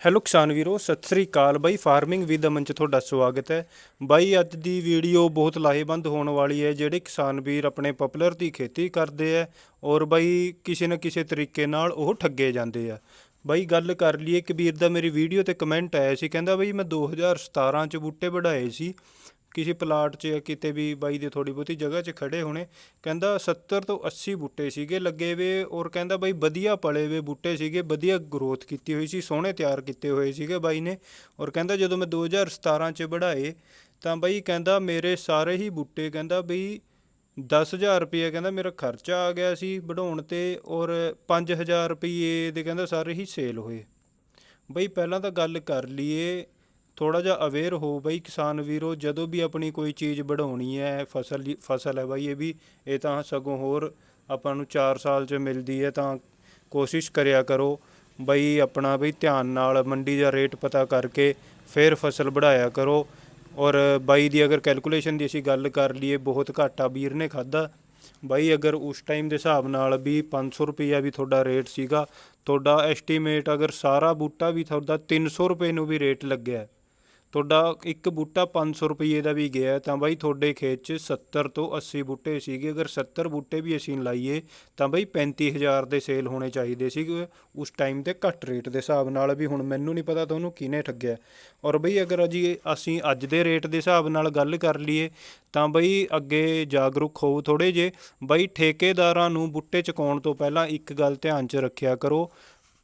Hello ਕਿਸਾਨ ਵੀਰੋ, ਸਤਿ ਸ੍ਰੀ ਅਕਾਲ ਬਾਈ, farming with ਅਮਨ ਚ ਤੁਹਾਡਾ ਸਵਾਗਤ ਹੈ। ਬਾਈ, ਅੱਜ ਦੀ ਵੀਡੀਓ ਬਹੁਤ ਲਾਹੇਵੰਦ ਹੋਣ ਵਾਲੀ ਹੈ, ਜਿਹੜੇ ਕਿਸਾਨ ਵੀਰ ਆਪਣੇ ਪਪੂਲਰ ਦੀ ਖੇਤੀ ਕਰਦੇ ਹੈ ਔਰ ਬਾਈ ਕਿਸੇ ਨਾ ਕਿਸੇ ਤਰੀਕੇ ਨਾਲ ਉਹ ਠੱਗੇ ਜਾਂਦੇ ਆ। ਬਾਈ, ਗੱਲ ਕਰ ਲਈਏ ਕਬੀਰ ਦਾ ਮੇਰੀ ਵੀਡੀਓ ਤੇ ਕਮੈਂਟ ਆਇਆ ਸੀ, ਕਹਿੰਦਾ ਬਾਈ ਮੈਂ 2017 ਚ ਬੂਟੇ ਵਢਾਏ ਸੀ ਕਿਸੇ ਪਲਾਟ 'ਚ ਜਾਂ ਕਿਤੇ ਵੀ ਬਾਈ ਦੀ ਥੋੜੀ ਬਹੁਤੀ ਜਗ੍ਹਾ 'ਚ ਖੜੇ ਹੋਣੇ, ਕਹਿੰਦਾ 70 ਤੋਂ 80 ਬੂਟੇ ਸੀਗੇ ਲੱਗੇ ਵੇ ਔਰ ਕਹਿੰਦਾ ਬਾਈ ਵਧੀਆ ਪਲੇ ਵੇ ਬੂਟੇ ਸੀਗੇ, ਵਧੀਆ ਗਰੋਥ ਕੀਤੀ ਹੋਈ ਸੀ, ਸੋਹਣੇ ਤਿਆਰ ਕੀਤੇ ਹੋਏ ਸੀਗੇ ਬਾਈ ਨੇ ਔਰ ਕਹਿੰਦਾ ਜਦੋਂ ਮੈਂ 2017 'ਚ ਵਢਾਏ ਤਾਂ ਬਾਈ ਕਹਿੰਦਾ ਮੇਰੇ ਸਾਰੇ ਹੀ ਬੂਟੇ ਕਹਿੰਦਾ ਬਈ 10000 ਰੁਪਏ ਕਹਿੰਦਾ ਮੇਰਾ ਖਰਚਾ ਆ ਗਿਆ ਸੀ ਵਢਾਉਣ ਤੇ ਔਰ 5000 ਰੁਪਏ ਦੇ ਕਹਿੰਦਾ ਸਾਰੇ ਹੀ ਸੇਲ ਹੋਏ। ਬਈ ਪਹਿਲਾਂ ਤਾਂ ਗੱਲ ਕਰ ਲਈਏ ਥੋੜਾ ਜਿਹਾ ਅਵੇਅਰ ਹੋ ਬਈ ਕਿਸਾਨ ਵੀਰੋ, ਜਦੋਂ ਵੀ ਆਪਣੀ ਕੋਈ ਚੀਜ਼ ਵਢਾਉਣੀ ਹੈ, ਫਸਲ ਦੀ, ਫਸਲ ਹੈ ਬਾਈ ਇਹ ਵੀ, ਇਹ ਤਾਂ ਸਗੋਂ ਹੋਰ ਆਪਾਂ ਨੂੰ 4 ਸਾਲ ਚ ਮਿਲਦੀ ਹੈ, ਤਾਂ ਕੋਸ਼ਿਸ਼ ਕਰਿਆ ਕਰੋ ਬਈ ਆਪਣਾ ਬਈ ਧਿਆਨ ਨਾਲ ਮੰਡੀ ਦਾ ਰੇਟ ਪਤਾ ਕਰਕੇ ਫਿਰ ਫਸਲ ਵਢਾਇਆ ਕਰੋ। ਔਰ ਬਾਈ ਦੀ ਅਗਰ ਕੈਲਕੂਲੇਸ਼ਨ ਦੀ ਅਸੀਂ ਗੱਲ ਕਰ ਲਈਏ, ਬਹੁਤ ਘਾਟਾ ਵੀਰ ਨੇ ਖਾਦਾ ਬਾਈ ਅਗਰ ਉਸ ਟਾਈਮ ਦੇ ਹਿਸਾਬ ਨਾਲ ਵੀ 500 ਰੁਪਈਆ ਵੀ ਤੁਹਾਡਾ ਰੇਟ ਸੀਗਾ, ਤੁਹਾਡਾ ਐਸਟੀਮੇਟ ਅਗਰ ਸਾਰਾ ਬੂਟਾ ਵੀ ਤੁਹਾਡਾ 300 ਰੁਪਏ ਨੂੰ ਵੀ ਰੇਟ ਲੱਗਿਆ। ਤੁਹਾਡਾ ਇੱਕ ਬੂਟਾ 500 ਰੁਪਏ ਦਾ ਵੀ ਗਿਆ ਤਾਂ ਬਾਈ ਤੁਹਾਡੇ ਖੇਤ 'ਚ 70 ਤੋਂ 80 ਬੂਟੇ ਸੀਗੇ, ਅਗਰ 70 ਬੂਟੇ ਵੀ ਅਸੀਂ ਲਾਈਏ, ਤਾਂ ਬਾਈ 35000 ਦੇ ਸੇਲ ਹੋਣੇ ਚਾਹੀਦੇ ਸੀਗੇ, ਉਸ ਟਾਈਮ ਤੇ ਘੱਟ ਰੇਟ ਦੇ ਹਿਸਾਬ ਨਾਲ ਵੀ ਹੁਣ ਮੈਨੂੰ ਨਹੀਂ ਪਤਾ ਤੁਹਾਨੂੰ ਕਿਹਨੇ ਠੱਗਿਆ। ਔਰ ਬਈ ਅਗਰ ਅਜੀ ਅਸੀਂ ਅੱਜ ਦੇ ਰੇਟ ਦੇ ਹਿਸਾਬ ਨਾਲ ਗੱਲ ਕਰ ਲਈਏ, ਤਾਂ ਬਈ ਅੱਗੇ ਜਾਗਰੂਕ ਹੋਵੋ ਥੋੜੇ ਜੇ ਬਈ ਠੇਕੇਦਾਰਾਂ ਨੂੰ ਬੂਟੇ ਚੁਕਾਉਣ ਤੋਂ ਪਹਿਲਾਂ ਇੱਕ ਗੱਲ ਧਿਆਨ 'ਚ ਰੱਖਿਆ ਕਰੋ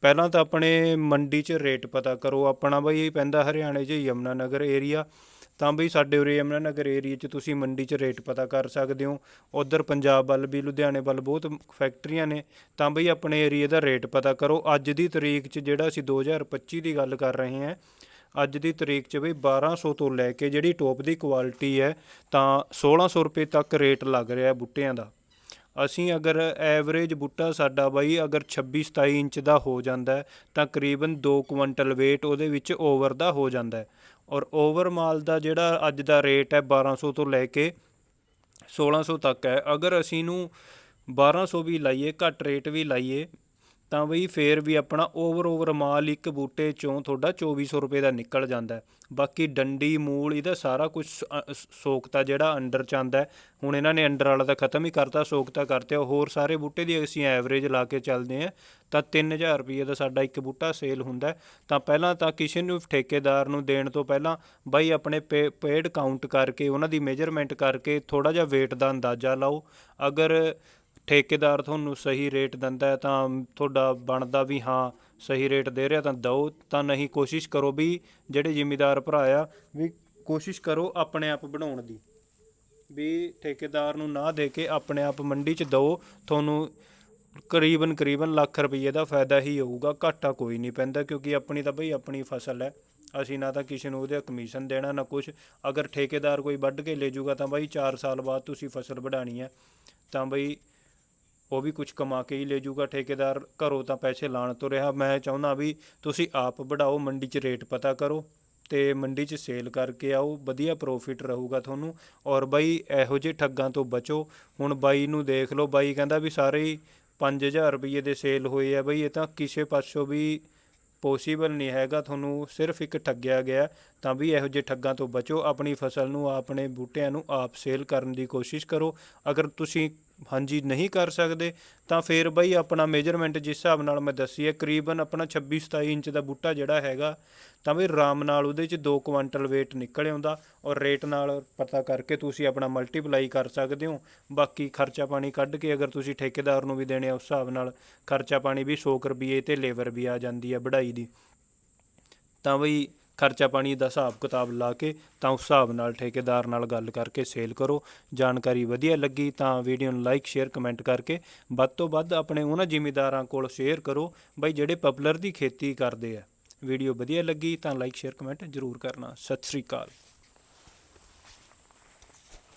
ਪਹਿਲਾਂ ਤਾਂ ਆਪਣੇ ਮੰਡੀ 'ਚ ਰੇਟ ਪਤਾ ਕਰੋ, ਆਪਣਾ ਬਈ ਇਹ ਪੈਂਦਾ ਹਰਿਆਣੇ 'ਚ ਯਮਨਾ ਨਗਰ ਏਰੀਆ ਤਾਂ ਬਈ ਸਾਡੇ ਉਰੇ ਯਮਨਾ ਨਗਰ ਏਰੀਆ 'ਚ ਤੁਸੀਂ ਮੰਡੀ 'ਚ ਰੇਟ ਪਤਾ ਕਰ ਸਕਦੇ ਹੋ। ਉਧਰ ਪੰਜਾਬ ਵੱਲ ਵੀ, ਲੁਧਿਆਣੇ ਵੱਲ ਬਹੁਤ ਫੈਕਟਰੀਆਂ ਨੇ, ਤਾਂ ਬਈ ਆਪਣੇ ਏਰੀਆ ਦਾ ਰੇਟ ਪਤਾ ਕਰੋ। ਅੱਜ ਦੀ ਤਰੀਕ 'ਚ ਜਿਹੜਾ ਅਸੀਂ 2025 ਦੀ ਗੱਲ ਕਰ ਰਹੇ ਹਾਂ, ਅੱਜ ਦੀ ਤਰੀਕ 'ਚ ਬਈ 1200 ਤੋਂ ਲੈ ਕੇ ਜਿਹੜੀ ਟੋਪ ਦੀ ਕੁਆਲਿਟੀ ਹੈ, ਤਾਂ 1600 ਰੁਪਏ ਤੱਕ ਰੇਟ ਲੱਗ ਰਿਹਾ ਬੂਟਿਆਂ ਦਾ। ਅਸੀਂ ਅਗਰ ਐਵਰੇਜ ਬੂਟਾ ਸਾਡਾ ਬਾਈ, ਅਗਰ 26 27 ਇੰਚ ਦਾ ਹੋ ਜਾਂਦਾ ਤਾਂ ਕਰੀਬਨ 2 ਕੁਇੰਟਲ weight ਉਹਦੇ ਵਿੱਚ ਓਵਰ ਦਾ ਹੋ ਜਾਂਦਾ ਔਰ ਓਵਰ ਮਾਲ ਦਾ ਜਿਹੜਾ ਅੱਜ ਦਾ ਰੇਟ ਹੈ 1200 ਤੋਂ ਲੈ ਕੇ 1600 ਤੱਕ ਹੈ। ਅਗਰ ਅਸੀਂ ਨੂੰ 1200 ਵੀ ਲਾਈਏ, ਘੱਟ ਰੇਟ ਵੀ ਲਾਈਏ ਤਾਂ ਬਈ ਫੇਰ ਵੀ ਆਪਣਾ ਓਵਰ ਓਵਰ ਮਾਲ ਇੱਕ ਬੂਟੇ ਚੋਂ ਤੁਹਾਡਾ 2400 ਰੁਪਏ ਦਾ ਨਿਕਲ ਜਾਂਦਾ ਬਾਕੀ ਡੰਡੀ, ਮੂਲ, ਇਹਦਾ ਸਾਰਾ ਕੁਝ ਸੋਕਤਾ ਜਿਹੜਾ ਅੰਡਰ ਚ ਆਉਂਦਾ ਹੁਣ ਇਹਨਾਂ ਨੇ ਅੰਡਰ ਵਾਲਾ ਤਾਂ ਖਤਮ ਹੀ ਕਰਤਾ ਸੋਕਤਾ ਕਰਤੇ। ਹੋਰ ਸਾਰੇ ਬੂਟੇ ਦੀ ਅਸੀਂ ਐਵਰੇਜ ਲਾ ਕੇ ਚੱਲਦੇ ਆ ਤਾਂ 3000 ਰੁਪਏ ਦਾ ਸਾਡਾ ਇੱਕ ਬੂਟਾ ਸੇਲ ਹੁੰਦਾ ਤਾਂ ਪਹਿਲਾਂ ਤਾਂ ਕਿਸੇ ਨੂੰ ਠੇਕੇਦਾਰ ਨੂੰ ਦੇਣ ਤੋਂ ਪਹਿਲਾਂ ਬਾਈ ਆਪਣੇ ਪੇਡ ਕਾਊਂਟ ਕਰਕੇ, ਉਹਨਾਂ ਦੀ ਮੇਜਰਮੈਂਟ ਕਰਕੇ ਥੋੜਾ ਜਿਹਾ weight ਦਾ ਅੰਦਾਜ਼ਾ ਲਾਓ। ਅਗਰ ਠੇਕੇਦਾਰ ਤੁਹਾਨੂੰ ਸਹੀ ਰੇਟ ਦਿੰਦਾ ਹੈ ਤਾਂ ਤੁਹਾਡਾ ਬਣਦਾ ਵੀ ਹਾਂ, ਸਹੀ ਰੇਟ ਦੇ ਰਿਹਾ ਤਾਂ ਦਿਓ, ਤਾਂ ਨਹੀਂ ਕੋਸ਼ਿਸ਼ ਕਰੋ ਵੀ ਜਿਹੜੇ ਜ਼ਿਮੀਦਾਰ ਭਰਾ ਆ, ਵੀ ਕੋਸ਼ਿਸ਼ ਕਰੋ ਆਪਣੇ ਆਪ ਬਣਾਉਣ ਦੀ। ਵੀ ਠੇਕੇਦਾਰ ਨੂੰ ਨਾ ਦੇ ਕੇ ਆਪਣੇ ਆਪ ਮੰਡੀ 'ਚ ਦਿਓ, ਤੁਹਾਨੂੰ ਕਰੀਬਨ ਕਰੀਬਨ ਲੱਖ ਰੁਪਏ ਦਾ ਫਾਇਦਾ ਹੀ ਹੋਊਗਾ, ਘਾਟਾ ਕੋਈ ਨਹੀਂ ਪੈਂਦਾ ਕਿਉਂਕਿ ਆਪਣੀ ਤਾਂ ਬਈ ਆਪਣੀ ਫਸਲ ਹੈ। ਅਸੀਂ ਨਾ ਤਾਂ ਕਿਸੇ ਨੂੰ ਉਹਦੇ ਕਮਿਸ਼ਨ ਦੇਣਾ, ਨਾ ਕੁਝ ਅਗਰ ਠੇਕੇਦਾਰ ਕੋਈ ਵੱਢ ਕੇ ਲੈ ਜਾਊਗਾ ਤਾਂ ਬਈ 4 ਸਾਲ ਬਾਅਦ ਤੁਸੀਂ ਫਸਲ ਵਢਾਣੀ ਹੈ, ਤਾਂ ਬਈ ਉਹ ਵੀ ਕੁਝ ਕਮਾ ਕੇ ਹੀ ਲੈ ਜਾਊਗਾ ਠੇਕੇਦਾਰ ਘਰੋਂ ਤਾਂ ਪੈਸੇ ਲਾਣ ਤੋਂ ਰਿਹਾ। ਮੈਂ ਚਾਹੁੰਦਾ ਵੀ ਤੁਸੀਂ ਆਪ ਵਢਾਓ, ਮੰਡੀ 'ਚ ਰੇਟ ਪਤਾ ਕਰੋ ਤੇ ਮੰਡੀ 'ਚ ਸੇਲ ਕਰਕੇ ਆਓ, ਵਧੀਆ ਪ੍ਰੋਫਿਟ ਰਹੂਗਾ ਤੁਹਾਨੂੰ। ਔਰ ਬਾਈ, ਇਹੋ ਜਿਹੇ ਠੱਗਾਂ ਤੋਂ ਬਚੋ। ਹੁਣ ਬਾਈ ਨੂੰ ਦੇਖ ਲਓ, ਬਾਈ ਕਹਿੰਦਾ ਵੀ ਸਾਰੇ ਹੀ 5000 ਰੁਪਏ ਦੇ ਸੇਲ ਹੋਏ ਆ ਬਈ, ਇਹ ਤਾਂ ਕਿਸੇ ਪਾਸੋਂ ਵੀ ਪੋਸੀਬਲ ਨਹੀਂ ਹੈਗਾ, ਤੁਹਾਨੂੰ ਸਿਰਫ ਇੱਕ ਠੱਗਿਆ ਗਿਆ, ਤਾਂ ਵੀ ਇਹੋ ਜਿਹੇ ਠੱਗਾਂ ਤੋਂ ਬਚੋ, ਆਪਣੀ ਫਸਲ ਨੂੰ, ਆਪਣੇ ਬੂਟਿਆਂ ਨੂੰ ਆਪ ਸੇਲ ਕਰਨ ਦੀ ਕੋਸ਼ਿਸ਼ ਕਰੋ। ਅਗਰ ਤੁਸੀਂ ਹਾਂਜੀ ਨਹੀਂ ਕਰ ਸਕਦੇ, ਤਾਂ ਫਿਰ ਬਈ ਆਪਣਾ ਮੇਜਰਮੈਂਟ ਜਿਸ ਹਿਸਾਬ ਨਾਲ ਮੈਂ ਦੱਸੀ ਹੈ, ਕਰੀਬਨ ਆਪਣਾ 26 27 ਇੰਚ ਦਾ ਬੂਟਾ ਜਿਹੜਾ ਹੈਗਾ ਤਾਂ ਵੀ ਆਰਾਮ ਨਾਲ ਉਹਦੇ 'ਚ 2 ਕੁਇੰਟਲ weight ਨਿਕਲ ਆਉਂਦਾ ਔਰ ਰੇਟ ਨਾਲ ਪਤਾ ਕਰਕੇ ਤੁਸੀਂ ਆਪਣਾ ਮਲਟੀਪਲਾਈ ਕਰ ਸਕਦੇ ਹੋ। ਬਾਕੀ ਖਰਚਾ ਪਾਣੀ ਕੱਢ ਕੇ ਅਗਰ ਤੁਸੀਂ ਠੇਕੇਦਾਰ ਨੂੰ ਵੀ ਦੇਣੇ ਆ, ਉਸ ਹਿਸਾਬ ਨਾਲ ਖਰਚਾ ਪਾਣੀ ਵੀ 100 ਕੁ ਰੁਪਏ ਤੇ ਲੇਬਰ ਵੀ ਆ ਜਾਂਦੀ ਹੈ ਵਢਾਈ ਦੀ। ਤਾਂ ਬਈ ਖਰਚਾ ਪਾਣੀ ਦਾ ਹਿਸਾਬ ਕਿਤਾਬ ਲਾ ਕੇ ਤਾਂ ਉਸ ਹਿਸਾਬ ਨਾਲ ਠੇਕੇਦਾਰ ਨਾਲ ਗੱਲ ਕਰਕੇ ਸੇਲ ਕਰੋ। ਜਾਣਕਾਰੀ ਵਧੀਆ ਲੱਗੀ ਤਾਂ ਵੀਡੀਓ ਨੂੰ ਲਾਈਕ ਸ਼ੇਅਰ ਕਮੈਂਟ ਕਰਕੇ ਵੱਧ ਤੋਂ ਵੱਧ ਆਪਣੇ ਉਹਨਾਂ ਜ਼ਿਮੀਦਾਰਾਂ ਕੋਲ ਸ਼ੇਅਰ ਕਰੋ ਬਈ ਜਿਹੜੇ ਪਪੂਲਰ ਦੀ ਖੇਤੀ ਕਰਦੇ ਆ। ਵੀਡੀਓ ਵਧੀਆ ਲੱਗੀ ਤਾਂ ਲਾਈਕ ਸ਼ੇਅਰ ਕਮੈਂਟ ਜ਼ਰੂਰ ਕਰਨਾ। ਸਤਿ ਸ੍ਰੀ ਅਕਾਲ।